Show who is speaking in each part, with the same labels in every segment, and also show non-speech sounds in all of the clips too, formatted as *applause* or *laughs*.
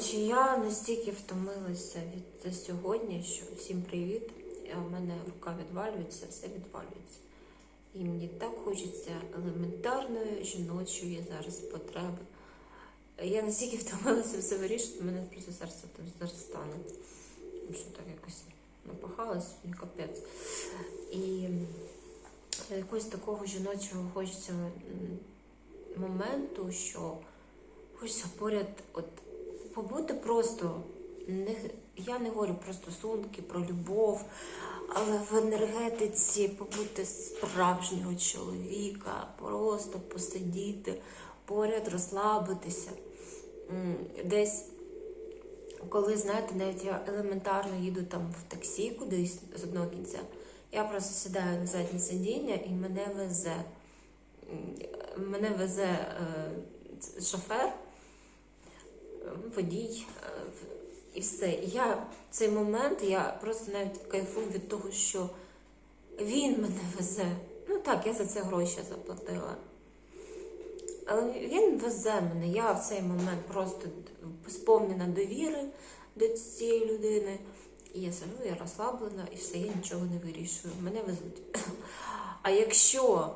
Speaker 1: Коротше, я настільки втомилася від сьогодні, що всім привіт. А в мене рука відвалюється, все відвалюється. І мені так хочеться елементарної жіночої зараз потреби. Я настільки втомилася все вирішити, мене просто серце там зараз стане. Що так якось напахалась, капець. І якогось такого жіночого хочеться моменту, що хочеться поряд от побути просто. Не, я не говорю про стосунки, про любов, але в енергетиці побути справжнього чоловіка, просто посидіти, поряд розслабитися. Десь, коли, знаєте, навіть я елементарно їду там в таксі кудись з одного кінця, я просто сідаю на заднє сидіння і мене везе. Мене везе е, шофер, водій, е, і все. І я в цей момент я просто навіть кайфую від того, що він мене везе. Ну так, я за це гроші заплатила. Але він везе мене. Я в цей момент просто сповнена довіри до цієї людини. І я сижу, я розслаблена, і все, я нічого не вирішую. Мене везуть. А якщо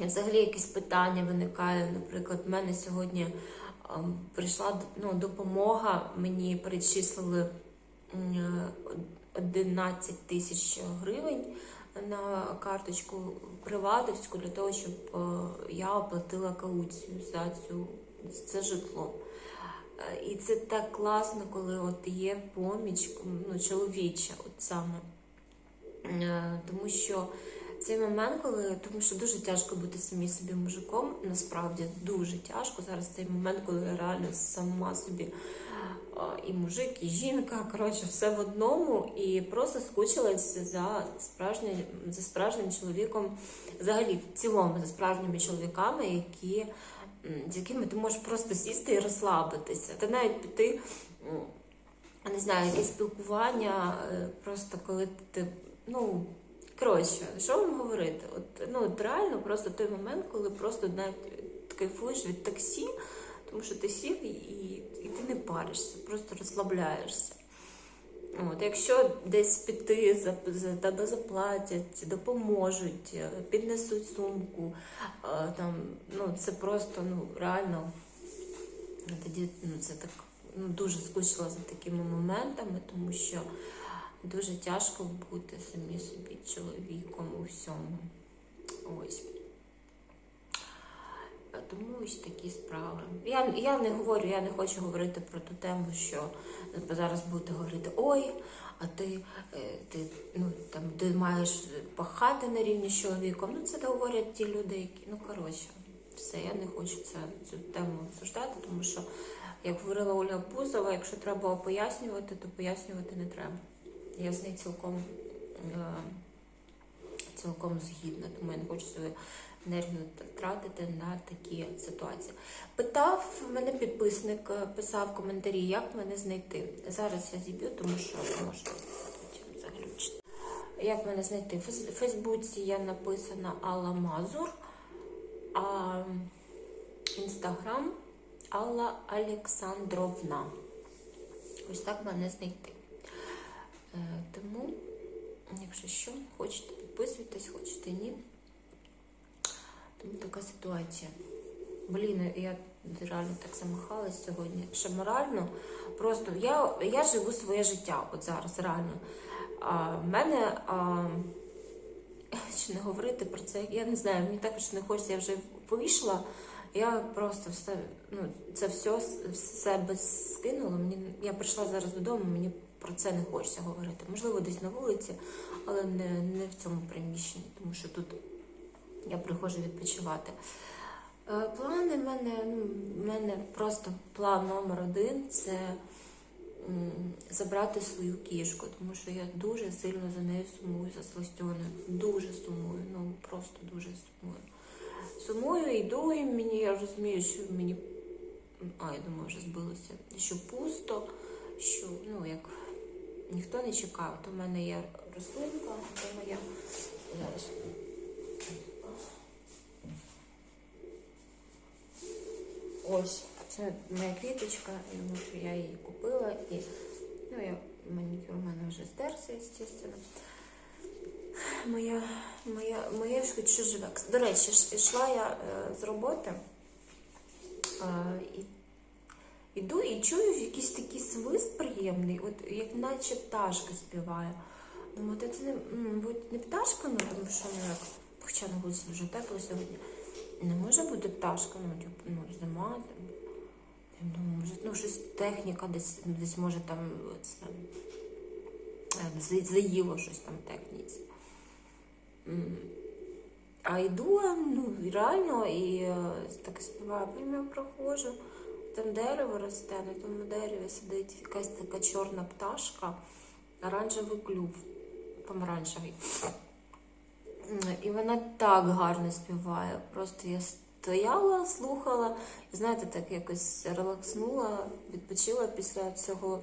Speaker 1: взагалі якісь питання виникає, наприклад, в мене сьогодні прийшла ну, допомога, мені перечислили е, 11 тисяч гривень на карточку приватовську для того, щоб е, я оплатила кауцію за цю це житло. Е, І це так класно, коли от є поміч ну, чоловіча, от саме. Е, Тому що цей момент, коли тому що дуже тяжко бути самі собі мужиком, насправді дуже тяжко. Зараз цей момент, коли я реально сама собі і мужик, і жінка, коротше, все в одному, і просто скучилася за справжнім, за справжнім чоловіком, взагалі в цілому за справжніми чоловіками, які, з якими ти можеш просто сісти і розслабитися. Та навіть піти. не знаю, якесь спілкування, е, просто коли ти, ну, коротше, що вам говорити? От, ну, от реально просто той момент, коли просто навіть кайфуєш від таксі, тому що ти сів і, і, ти не паришся, просто розслабляєшся. От, якщо десь піти, за, за тебе заплатять, допоможуть, е, піднесуть сумку, е, там, ну, це просто ну, реально тоді ну, це так ну, дуже скучила за такими моментами, тому що дуже тяжко бути самі собі чоловіком у всьому. Ось. Тому ось такі справи. Я, я не говорю, я не хочу говорити про ту тему, що зараз будете говорити ой, а ти, е, ти, ну, там, ти маєш пахати на рівні з чоловіком. Ну, це говорять ті люди, які, ну, коротше, все, я не хочу це, цю тему обсуждати, тому що, як говорила Оля Бузова, якщо треба пояснювати, то пояснювати не треба. Я з нею цілком, е, цілком згідна, тому я не хочу свою енергію тратити на такі ситуації. Питав мене підписник, е, писав коментарі, як мене знайти. Зараз я зіб'ю, тому що може потім заглючити. Як мене знайти? В Фейсбуці я написана Алла Мазур, а інстаграм Алла Олександровна. Ось так мене знайти. Е, Тому, якщо що, хочете, підписуйтесь, хочете ні. Тому така ситуація. Блін, я реально так замахалась сьогодні. Що морально, просто я, я живу своє життя от зараз, реально. А, в мене, а, *laughs* чи не говорити про це, я не знаю, мені також не хочеться, я вже вийшла. Я просто все, ну, це все з себе скинула. Мені, я прийшла зараз додому, мені про це не хочеться говорити. Можливо, десь на вулиці, але не, не в цьому приміщенні, тому що тут я приходжу відпочивати. Е, Плани в мене, ну, в мене просто план номер один це забрати свою кішку, тому що я дуже сильно за нею сумую, за Сластьоною. Дуже сумую, ну просто дуже сумую. Сумую, йду, і мені я розумію, що мені. А, я думаю, вже збилося. Що пусто, що ну як ніхто не чекав. То в мене є рослинка, то моя. Зараз. Ось. Це моя квіточка, тому що я її купила і ну, я, манікюр у мене вже стерся, звісно. Моя, моя, моя ж хоч що живе. До речі, йшла я е, з роботи е, і іду і чую якийсь такий свист приємний, от як наче пташка співає. Думаю, це не, м, не пташка, ну тому що ну, як, хоча на вулиці дуже тепло сьогодні. Не може бути пташка, ну, типу, ну, зима. Я думаю, може, ну, щось техніка десь, десь може там це, заїло щось там техніці. А йду, ну, реально, і е, так співаю, потім я проходжу, там дерево росте, на тому дереві сидить якась така чорна пташка, оранжевий клюв, помаранчевий. І вона так гарно співає. Просто я стояла, слухала, і знаєте, так якось релакснула, відпочила після цього.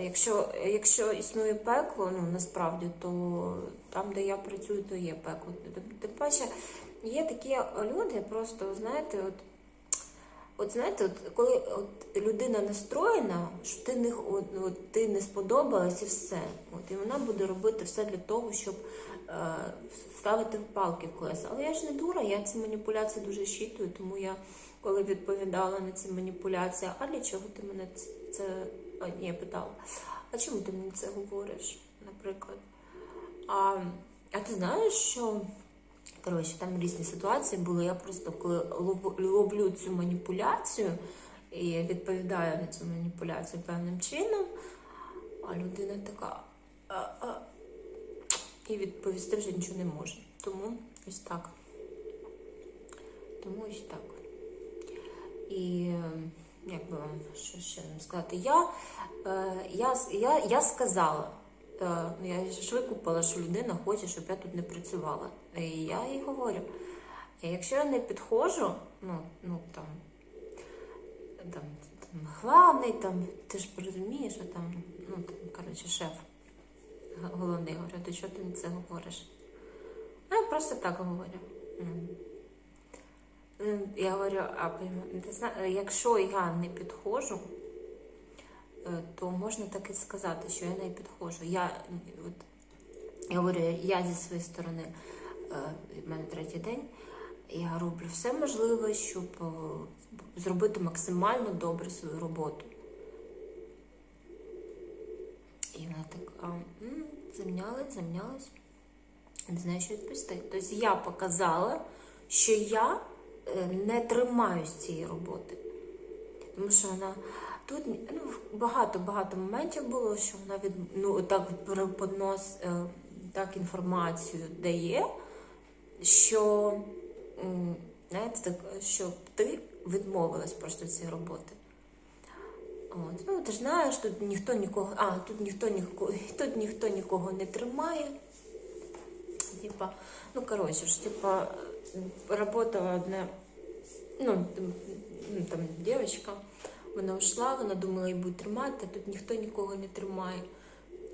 Speaker 1: Якщо, якщо існує пекло, ну насправді, то там, де я працюю, то є пекло. Тим- паче, є такі люди, просто знаєте, от. От знаєте, от коли от людина настроєна, що ти не от, от, ти не сподобалась і все. От, і вона буде робити все для того, щоб е, ставити палки в колеса. Але я ж не дура, я ці маніпуляції дуже щитую, тому я коли відповідала на ці маніпуляції, а для чого ти мене це, це а, ні, я питала, а чому ти мені це говориш, наприклад? А, а ти знаєш, що Коротше, там різні ситуації були. Я просто коли ловлю цю маніпуляцію і відповідаю на цю маніпуляцію певним чином, а людина така і відповісти вже нічого не може. Тому ось так. Тому ось так. І е, як би вам що ще сказати, я, е, я, я, я сказала. Е, ну, Я ж викупила, що людина хоче, щоб я тут не працювала. І я їй говорю, «Е, якщо я не підходжу, ну, ну там, там, там главний, там, ти ж розумієш, що там, ну там, коротше, шеф головний говорю, ти що ти мені це говориш? А я просто так говорю. М, Я говорю, а якщо я не підходжу, е, то можна так і сказати, що я не підходжу. Я, от, я говорю, я зі своєї сторони, е, в мене третій день, я роблю все можливе, щоб е, зробити максимально добре свою роботу. І вона така, «М, замнялась, замнялась, не знаю, що відповісти. Тобто я показала, що я е, не тримаюсь цієї роботи. Тому що вона тут ну, багато-багато моментів було, що вона від ну так переподнос е, так інформацію дає, що знаєте, так, що ти відмовилась просто цієї роботи. От. Ну, ти ж знаєш, тут ніхто нікого, а тут ніхто нікого, *laughs* тут ніхто нікого не тримає. Типа, ну коротше ж, типа, работала одна, ну, ну, там дівчинка, вона йшла, вона думала, її будуть тримати, а тут ніхто нікого не тримає.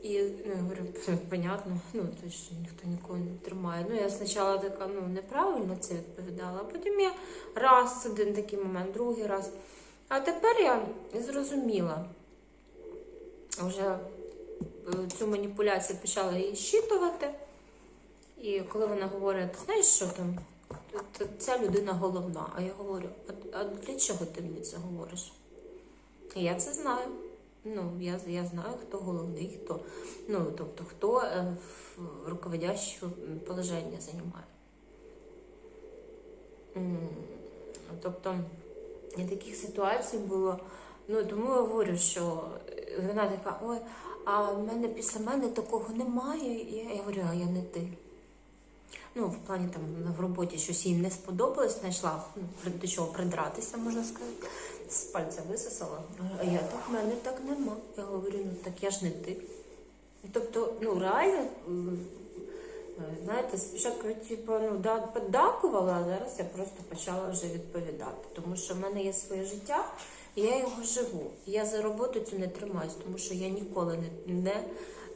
Speaker 1: І ну, я говорю, «Пф, понятно, ну то що ніхто нікого не тримає. Ну я спочатку така ну неправильно це відповідала, а потім я раз один такий момент, другий раз. А тепер я зрозуміла, вже е, цю маніпуляцію почала її щитувати. І коли вона говорить, знаєш, що там, ця людина головна. А я говорю, а для чого ти мені це говориш? Я це знаю. Ну, я, я знаю, хто головний, хто, ну, тобто, хто е, руководяще положення займає. Тобто, і таких ситуацій було. Ну, тому я говорю, що вона така, ой, а в мене після мене такого немає. І я, я говорю, а я не ти. Ну, в плані там в роботі щось їй не сподобалось, знайшла ну, до чого придратися, можна сказати. З пальця висосала. А я так, в мене так нема. Я говорю, ну так я ж не ти. Тобто, ну реально, е, знаєте, спочатку типу, ну, да, а зараз я просто почала вже відповідати. Тому що в мене є своє життя, і я його живу. І Я за роботу цю не тримаюсь, тому що я ніколи не, не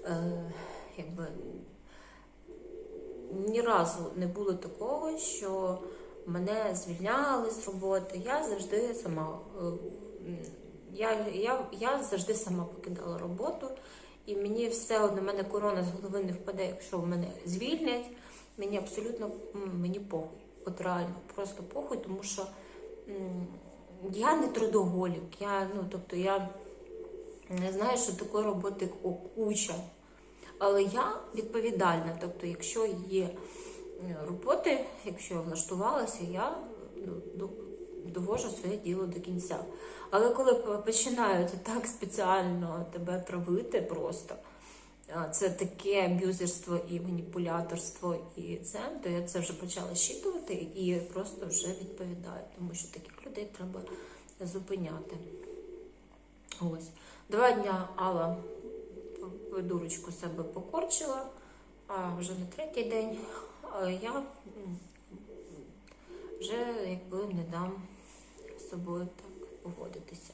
Speaker 1: е, якби, ні разу не було такого, що мене звільняли з роботи. Я завжди сама е, я, я, я завжди сама покидала роботу, і мені все одно, мене корона з голови не впаде, якщо мене звільнять. Мені абсолютно мені похуй. От реально, просто похуй, тому що я не трудоголік. Я, ну, тобто я не знаю, що такої роботи куча. Але я відповідальна. Тобто, якщо є роботи, якщо я влаштувалася, я ну, довожу своє діло до кінця. Але коли починають так спеціально тебе травити просто, це таке аб'юзерство і маніпуляторство, і це, то я це вже почала щитувати і просто вже відповідаю, тому що таких людей треба зупиняти. Ось. Два дня Алла дурочку себе покорчила, а вже на третій день я вже якби не дам з собою так поводитися.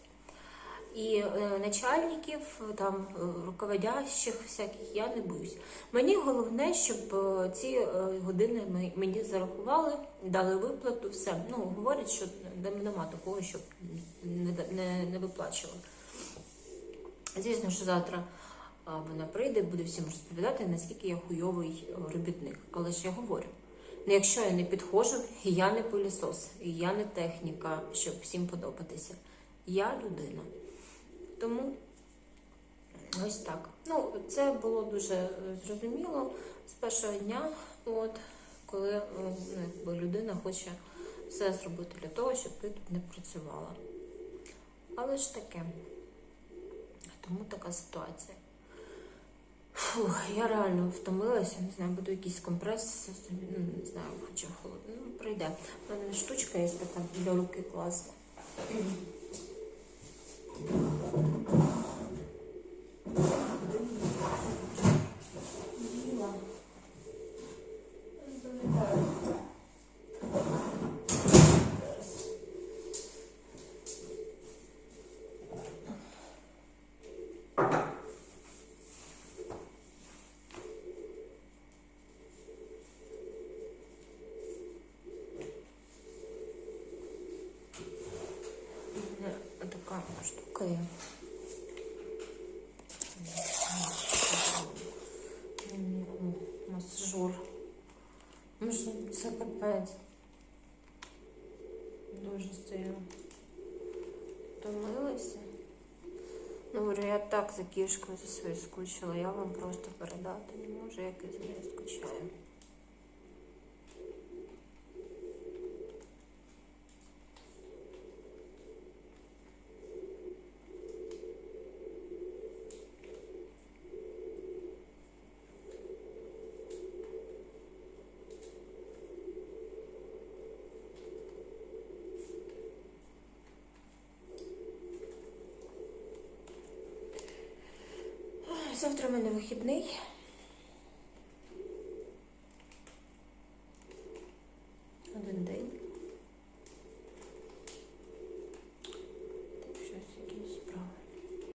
Speaker 1: І е, начальників, там е, руководящих всяких я не боюсь. Мені головне, щоб е, ці е, години мені зарахували, дали виплату, все. Ну, говорять, що нема такого, щоб не, не, не виплачували. Звісно, що завтра вона прийде, буде всім розповідати, наскільки я хуйовий е, робітник. Але ж я говорю. Ну, якщо я не підходжу, я не пилісос, я не техніка, щоб всім подобатися. Я людина. Тому ось так. Ну, це було дуже е, зрозуміло з першого дня, от, коли е, ну, якби людина хоче все зробити для того, щоб ти тут не працювала. Але ж таке. Тому така ситуація. Фу, я реально втомилася, не знаю, буду якийсь компрес, ну, не знаю, хоча холодно. Ну, пройде. У мене штучка є така для руки класна. Біла. Пам'ятаю. Зараз. У мене така штука є. Мені, о, Масажор. Ну це капець. Дуже сильно. Втомилася. Ну, говорю, я так за кішкою за своєю скучила, я вам просто передати не можу, як за нею скучаю. Ой, Завтра в мене вихідний.